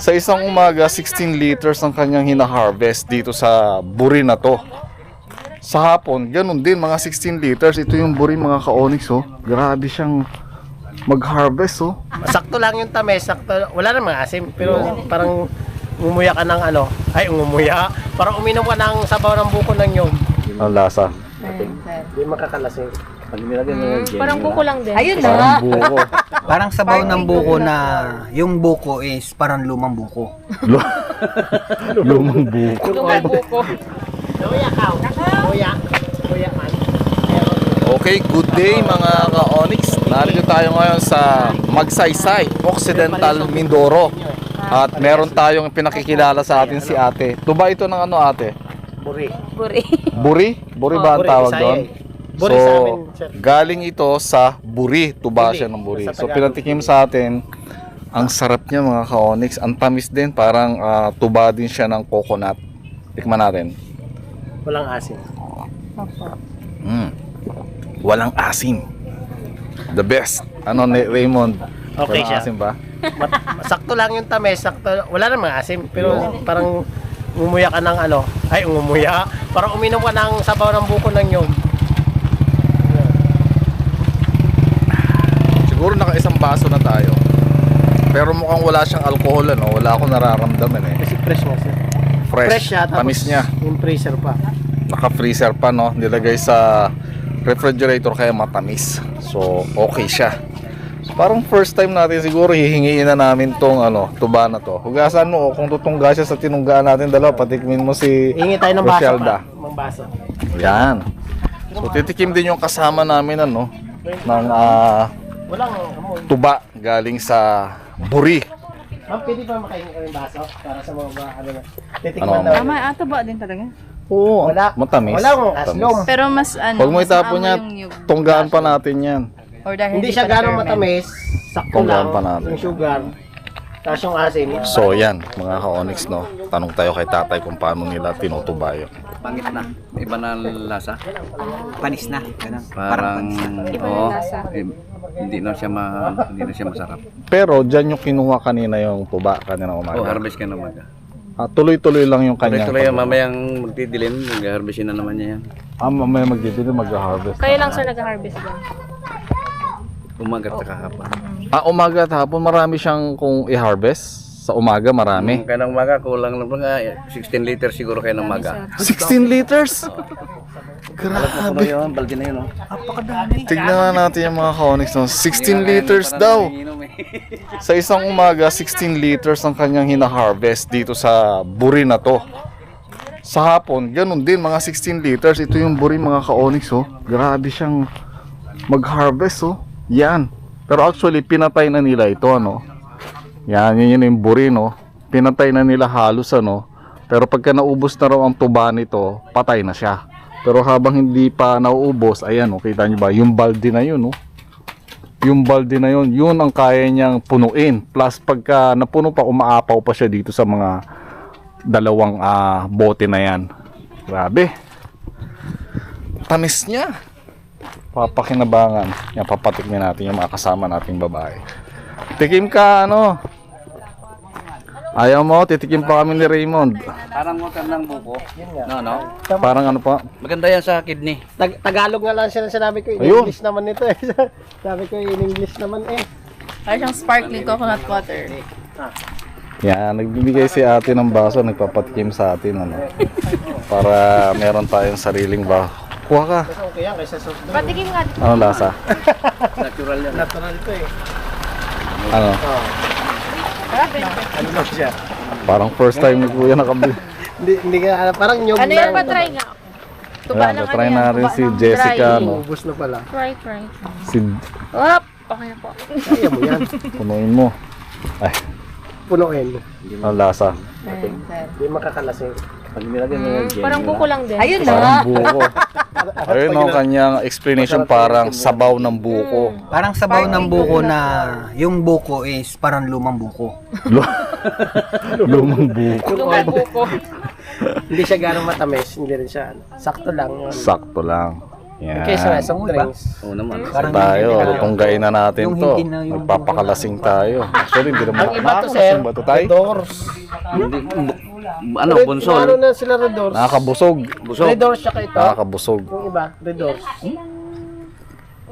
Sa isang umaga, 16 liters ang kanyang hina-harvest dito sa buri na to. Sa hapon, ganun din, mga 16 liters. Ito yung buri mga ka-onyx, oh. Grabe siyang mag-harvest, oh. Sakto lang yung tamis, sakto. Wala namang asim, pero parang umuya ka ng ano, ay umuya. Parang uminom ka ng sabaw ng buko ng nyog. Ang lasa. Hindi makakalasing. Parang buko lang din. Ayun Parang na. buko. Parang sabaw ng buko na yung buko is parang lumang buko. Lu- Lumang buko. Lumang buko. Luya ka. Luya. Luya man. Okay, good day mga ka-onyx. Narito tayo ngayon sa Magsaysay, Occidental Mindoro. At meron tayong pinakikilala sa atin si ate. Tuba ito ng ano ate? Buri. Buri. Buri? Buri ba ang Buri, tawag doon? Buri sa amin, sir. galing ito sa Buri. Tuba siya ng Buri. So, pinatikim sa atin. Ang sarap niya mga ka-onyx. Ang tamis din. Parang ah, tuba din siya ng coconut. Tikman natin. Walang asim. Mm. Walang asim. The best. Ano ni Raymond? Okay Walang siya. asim ba? Mat- sakto lang yung tamis, sakto. Wala namang asim, pero parang umuya ka ng ano, ay umuya. Parang uminom ka ng sabaw ng buko ng nyog. Siguro naka isang baso na tayo. Pero mukhang wala siyang alcohol ano, wala akong nararamdaman eh. Kasi fresh nga siya. Fresh, Fresh siya, tapos tamis niya. yung freezer pa. Naka-freezer pa no, nilagay sa refrigerator kaya matamis. So, okay siya. Parang first time natin siguro hihingiin na namin tong ano, tuba na to. Hugasan mo oh, kung tutungga siya sa tinunggaan natin dalawa, patikmin mo si Hingi tayo ng baso pa. Mang baso. Yan. So, titikim din yung kasama namin ano, ng ah, Walang amoy. tuba galing sa Buri. Ma'am, pwede ba makahingi kami baso para sa mga ano na. Titikman Ano, na. Tama, ato ba din talaga? Oo, Wala. matamis. Wala akong aslom. Pero mas ano, Huwag mo mas itapon niya, yung pa natin yan. Or dahil Hindi siya gano'ng matamis. Sakto Tunggaan lang. pa natin. Yung sugar. Tapos yung asim. So yan, mga ka-onyx no. Tanong tayo kay tatay kung paano nila tinutuba yun. Pangit na. Iba na lasa. Panis na. Ganun. Parang, Iba oo, yung lasa. eh, hindi na siya ma, hindi na siya masarap. Pero dyan yung kinuha kanina yung tuba kanina Oh, umaga. harvest ka na maga. Ah, tuloy-tuloy lang yung kanyang Tuloy-tuloy yan, pagbubuhay. mamayang magtidilim, mag-harvestin na naman niya yan. Ah, mamaya magdidili, mag-harvest. Kayo lang sir nag-harvest ba? Umagat sa kahapon. Ah, umaga at hapon marami siyang kung i-harvest. Sa umaga marami. Kaya ng maga, kulang lang mga 16 liters siguro kayo ng maga. 16 liters? Ano Grabe. yun, balde na yun, oh. Tignan nga natin yung mga ka-onyx no. 16 liters daw. Eh. Sa isang umaga, 16 liters ang kanyang hina-harvest dito sa buri na to. Sa hapon, ganun din, mga 16 liters. Ito yung buri mga ka-onyx, oh. Grabe siyang mag-harvest, oh. Yan. Pero actually, pinatay na nila ito, ano. Yan, yun yun yung buri, no. Pinatay na nila halos, ano. Pero pagka naubos na raw ang tuba nito, patay na siya. Pero habang hindi pa nauubos, ayan, oh, kita nyo ba, yung balde na yun, oh yung balde na yun, yun ang kaya niyang punuin. Plus pagka napuno pa, umaapaw pa siya dito sa mga dalawang ah, bote na yan. Grabe. Tamis niya. Papakinabangan. Yan, papatikmin natin yung mga kasama nating babae. Tikim ka, ano? Ayaw mo, titikim pa kami ni Raymond. Parang water ng buko. No, no. Parang ano pa? Maganda yan sa kidney. Tag- Tagalog nga lang siya sinabi ko. In Ayun. English naman nito eh. Sabi ko in English naman eh. Parang siyang sparkling coconut water. Yan, nagbibigay si ate ng baso, nagpapatikim sa atin, ano? Para meron tayong sariling ba. Kuha ka. Okay yan kaysa soft drink. Patikim nga. Ano lasa? Natural yan. Natural to eh. Ano? Ano lang siya? Parang first time ni Kuya nakabili. Hindi, hindi ka, parang nyog Ano yan pa try nga? Tuba lang try ano na rin si Jessica, dry. no? Ubus na pala. Try, try. Si Hop! Okay na po. Kaya mo yan. punuin mo. Ay, Punuin. ang lasa. Hindi makakalasing. Pag nilagyan mo yung Parang buko lang din. Ayun na. Parang buko. Ayun ang kanyang explanation parang sabaw ng buko. Parang sabaw ng buko na yung buko is parang lumang buko. Lu- Lumang buko. Lumang buko. Hindi siya ganong matamis. Hindi rin siya. ano. Sakto lang. Sakto lang. Yan. Kaysa nga soft drinks. Oo naman. Tayo, hindi na- tunggain na natin Yung to. na yung- Magpapakalasing tayo. Actually, hindi naman Ang iba to, sir, ba to tayo? Doors. Ano, Ano bonsol. na sila Red Doors? Nakakabusog. Busog. Red Doors siya ito. Nakakabusog. Yung iba, Red Doors.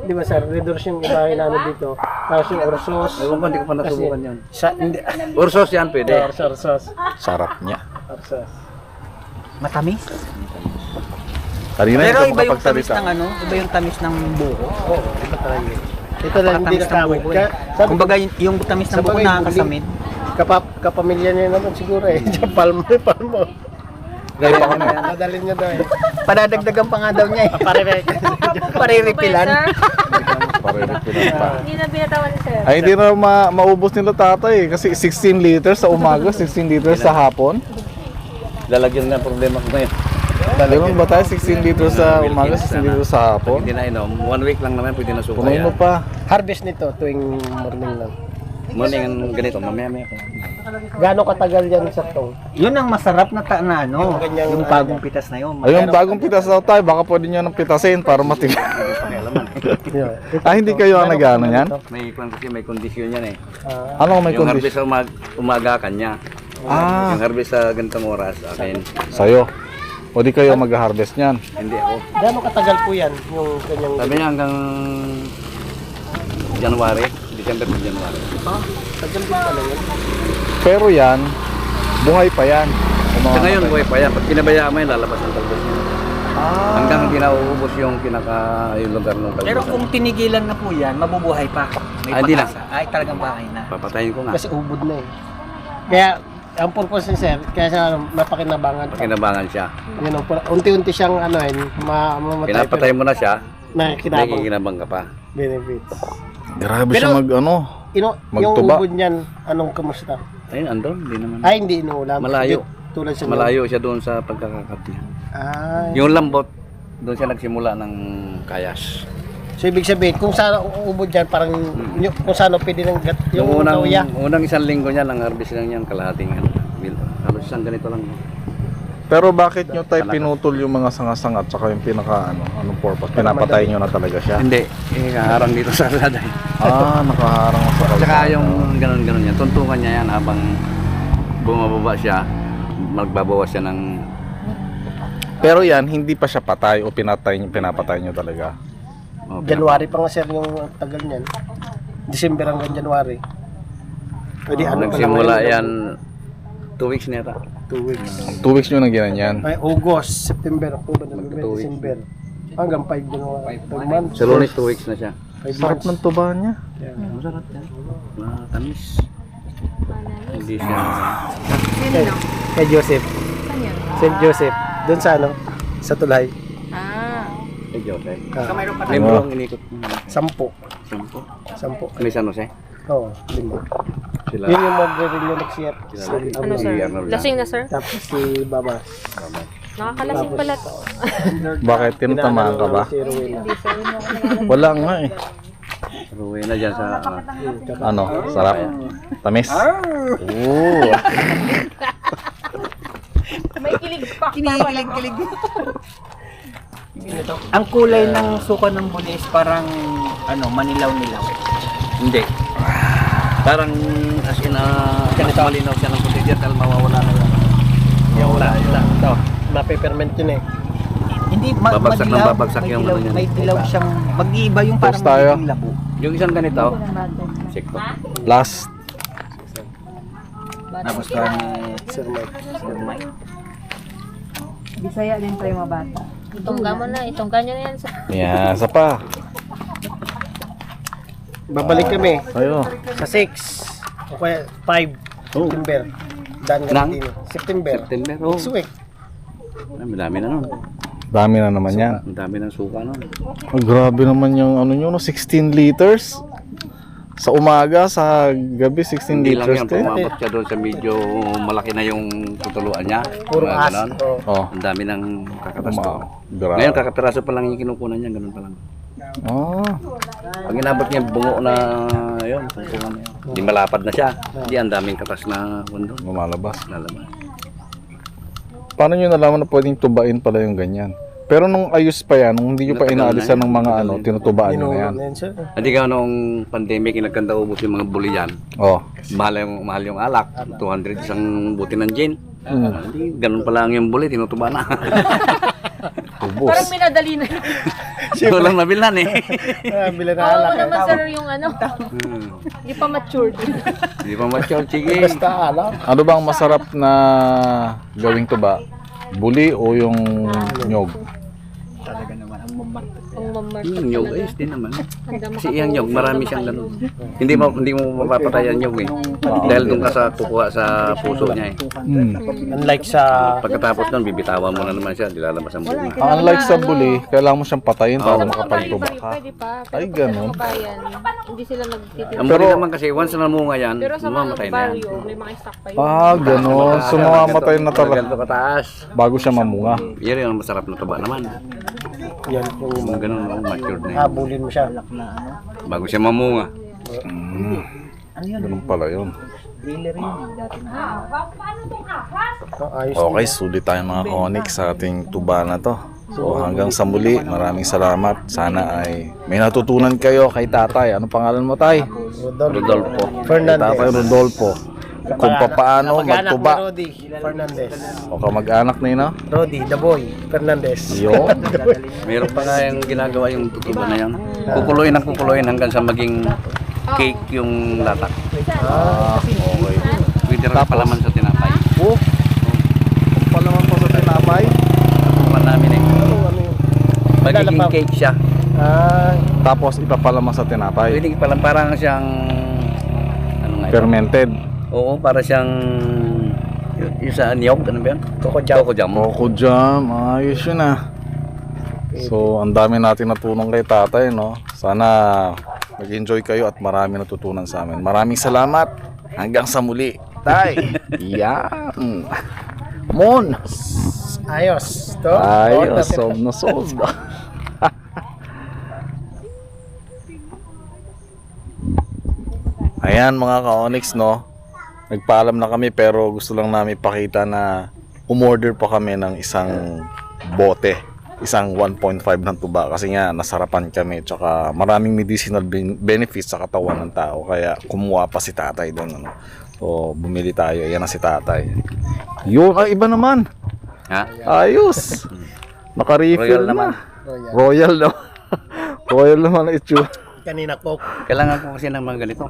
Di ba sir, Red Doors yung iba yung ano dito. Tapos yung Orsos. Ewan ko, hindi ko pa nasubukan yan. Sa, hindi. Ursos yan, pwede. Orsos, Orsos. Sarap niya. Orsos. Matamis. Kanina Pero iba yung tamis ng ano, iba yung tamis ng buko. Oo, iba talaga. yun. Ito lang, hindi buko. Ka, Eh. sabi, Kumbaga yung, yung tamis ng buko nakakasamid. kapap, kapamilya niya naman siguro eh. Sa palmo, palmo. Gaya pa kami. Nadalhin niya daw eh. Padadagdagan pa nga daw niya eh. Parirek. Pariripilan. Pariripilan pa. Hindi na binatawan ni sir. Ay, hindi na ma maubos nila tatay. Kasi 16 liters sa umaga, 16 liters sa hapon. Lalagyan na problema ko ngayon. Ganun ba tayo? 16 liters sa umaga, 16 liters sa hapon? hindi na inom, one week lang naman pwede na suka Punuin mo yan. pa. Harvest nito tuwing morning lang. Morning ang ganito, mamaya-maya ko. Gano'ng katagal yan sa tong? Yun ang masarap na, ta- na ano, Yung ano. bagong pitas na yun. Ayun, bagong pitas daw tayo. Baka pwede nyo nang pitasin para matig... Yeah. ah, hindi kayo ang nag-ano yan? May, kasi may kondisyon yan eh. Ah, Ano may yung harvest sa umag umaga kanya. Ah, Yung harvest sa ganitong oras, akin. sa'yo. O di kayo mag-harvest niyan. Hindi ako. Gano'ng katagal po yan yung kanyang... Sabi niya hanggang January, December to January. Tagal din pala yun. Pero yan, buhay pa yan. Sa ngayon, buhay pa yan. Pag pinabayaan mo yan, lalabas ang talbos niya. Ah, Hanggang hindi na uubos yung kinaka yung lugar ng talbos. Pero kung tinigilan na po yan, mabubuhay pa. May Ah, hindi na. pag-asa. Ay, talagang bahay na. papatayin ko nga. Kasi ubod na eh. Kaya, ang purpose ni sir, kaya siya napakinabangan pa. Pakinabangan siya. Yun ang pur- unti-unti siyang ano eh, ma mamatay Pinapatay mo na siya, nakikinabang nakikinabang ka pa. benefits. grabe Pero- siya mag ano. Ino, yung Magtuba. ubod niyan, anong kamusta? Ayun, andon, hindi naman. Ay, hindi inuulam. Malayo. Di- Tulad sa Malayo siya doon sa pagkakakati. Ay. Yung lambot, doon siya nagsimula ng kayas. So, ibig sabihin, kung saan ubod dyan, parang yung, kung saan pwede ng gat, Yung unang, nauya. unang isang linggo niya, lang harvest lang yan, kalahating ano. bil- Halos isang ganito lang. Pero bakit nyo tayo pinutol yung mga sanga-sanga at saka yung pinaka ano, anong purpose? Pinapatay nyo na talaga siya. Hindi, eh, harang dito sa eh. Ah, nakaharang sa kalsada. Tsaka yung ganun-ganun yan, tuntungan niya yan habang bumababa siya, magbabawas siya ng Pero yan, hindi pa siya patay o pinatay pinapatay nyo talaga. Oh, January pa nga sir yung tagal niyan. December hanggang January. Pwede ano pa lang Nagsimula ngayon, yan, two weeks na yata. Two weeks. Two weeks nyo nang ginanyan. Ay, August, September, October, November, two weeks. December. Hanggang 5 January. 5 months. Sa lunes, two weeks na siya. 5 Sarap months. ng tuba niya. Masarap yan. Matamis. Hindi siya. Kay, kay Joseph. St. Joseph. Doon sa ano? Sa tulay. Ah. Eh, Jose. Ah, Membro ang inikot. sampo. Sampo. Sampo. May San Jose. Oo, lima. Sila. Yun yung magre-renew next year. Sila. Ano sir? Si Arnold Lasing na sir? Tapos si Baba. Nakakalasing pala to. Bakit? Tinatamaan ka ba? Si Rowena. Wala nga eh. Ruwi na dyan sa... ano. Ano? Sarap? Tamis? Oo. May kilig pa. Kinikilig, kilig. Ang kulay ng suka ng buli is parang ano, manilaw-nilaw. Hindi. Parang as in, uh, mas malinaw siya ng puti dyan dahil mawawala na yan. Yung wala. Wala. Ito. Mape-ferment yun eh. Hindi, ma- Babagsak ng madilaw. babagsak may yung dilaw, ano yan. May dilaw siyang, mag-iiba yung parang Toast tayo. magiging labo. Yung isang ganito, check ko. Last. Nagustuhan ni Sir Mike. Sir Mike. Bisaya din yung mga bata. Itungga mo na. Itungga nyo na yan sa... Yan, sa pa. Babalik kami Ayo. sa 6. O kaya 5. Oh. September. Dan Nang? September. September, oh. Next week. Ay, Madami na nun. Dami na naman yan. Ang dami ng suka nun. Oh, grabe naman yung ano nyo, no? 16 liters. Sa umaga, sa gabi, 16 Hindi lang liters yan, din. pumabot siya doon sa medyo malaki na yung tutuluan niya. Puro Mga as. ganon. Oh. Ang dami ng kakatas uma. to. Grabe. Ngayon, kakapiraso pa lang yung kinukunan niya, ganun pa lang. Oh, Pag inabot niya bungo na yun, kukuha na yun. Hindi malapad na siya. Hindi, ang daming katas na kundo. lumalabas. Lalabas. Paano nyo nalaman na pwedeng tubain pala yung ganyan? Pero nung ayos pa yan, nung hindi nyo pa Matagal na inaalisan yan. ng mga ano, tinutubaan nyo na yan. Yun, sir. Hindi ka noong pandemic, nagkanta ubos yung mga buli yan. Oh. Mahal yung, mahal yung alak. 200 isang buti ng gin. Mm. Hindi, ganun pa lang yung buli, tinutuba na. Ubus. Parang minadali na. Walang nabilan eh. Ah, Bila na Oo alak. naman sir yung ano. Hindi pa matured. Hindi pa mature, sige. Basta alak. Ano bang masarap na gawing tuba? Buli o yung nyog? Mamar. Yung nyog, ayos din naman. Kasi yung nyog, marami siyang ganun. Hindi mo hindi mo mapapatay ang nyog eh. Dahil doon ka sa kukuha sa puso niya eh. Mm. Unlike sa... Pagkatapos nun, bibitawan mo na naman siya, dilalabas ang bunga. Unlike sa buli, kailangan mo siyang patayin para makapagtuba Pwede, ka. pwede pa. Pero Ay, ganun. hindi sila nagtitinda. Ang Pero- buli naman kasi, once na namunga yan, Pero sa mga mamamatay na yan. barrio, may mga stock pa yun. Ah, gano'n. So, mamamatay na Ganito talaga kataas. bago siya mamunga. Yan yung masarap na tuba naman. Yan, yung Yung ganun, oh, matured na yan. habulin mo siya. Bago siya mamunga. Ganun pala yun. Oh, ayos. Okay, sulit tayo mga konik sa ating tuba na to. So hanggang sa muli, maraming salamat. Sana ay may natutunan kayo kay tatay. Ano pangalan mo tay? Rodolfo. Rodolfo. Kay Fernandez. tatay Rodolfo. Kung paano magtuba. Rodi Fernandez. O kamag-anak na yun, no? Rodi, the boy, Fernandez. Yun. Meron pa nga yung ginagawa yung tutuba na yan. Kukuluin ang kukuluin hanggang sa maging cake yung latak. Ah, okay. Pwede rin palaman sa tinapay. Oh, palaman pa sa tinapay. Tutupan namin eh. Ano, ano? Magiging cake siya. Ah, Tapos ipapalaman sa tinapay. Pwede palang parang siyang ano nga ito? Fermented. Oo, para siyang y- yung sa niyog, ano ba yan? Coco jam. Coco jam. Coco jam. Ayos yun ah. So, ang dami natin natulong kay tatay, no? Sana mag-enjoy kayo at marami natutunan sa amin. Maraming salamat. Hanggang sa muli. Tay. Yan. Mon. ayos. To. Ayos. Solve na solve. Ayan mga ka-onyx, no? Nagpaalam na kami pero gusto lang namin pakita na umorder pa kami ng isang bote. Isang 1.5 ng tuba kasi nga nasarapan kami tsaka maraming medicinal ben- benefits sa katawan ng tao kaya kumuha pa si tatay doon ano. So bumili tayo, yan na si tatay. Yun, ay iba naman. Ha? Ayos. Naka-refill Royal naman. na. Royal naman. Royal naman ang itsura. Kanina Coke. Kailangan ko kasi ng mga ganito.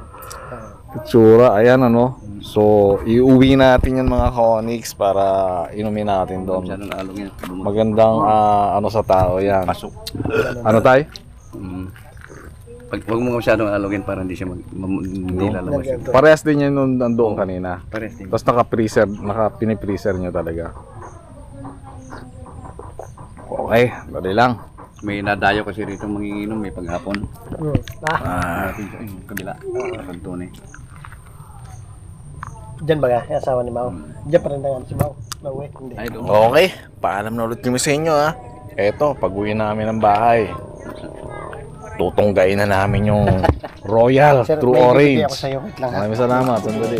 Itsura, ayan ano. So, iuwi natin yan mga Conix para inumin natin doon. Magandang ah, ano sa tao yan. Pasok. Ano tay? Mm. Pag wag mo masyadong alogin para hindi siya mag, mam- hindi lalabas. yun. Parehas din yan nung nandoon kanina. Pares din. Tapos naka-freezer, naka-pinipreaser nyo talaga. Okay, dali lang. May nadayo kasi rito manginginom may paghapon. Hmm. Ah, Ah, Natin sa yung kabila. Pagtune. dyan ba ga? Yung asawa ni Mao. Dyan pa rin na si Mao. Nauwi. Hindi. Ay, doon. Okay, paalam na ulit kami sa inyo ha. Eto, pag uwi namin ng bahay, tutunggain na namin yung Royal True may bibigay Orange. ako sa'yo. Wait lang ha. Maraming salamat. Sandali.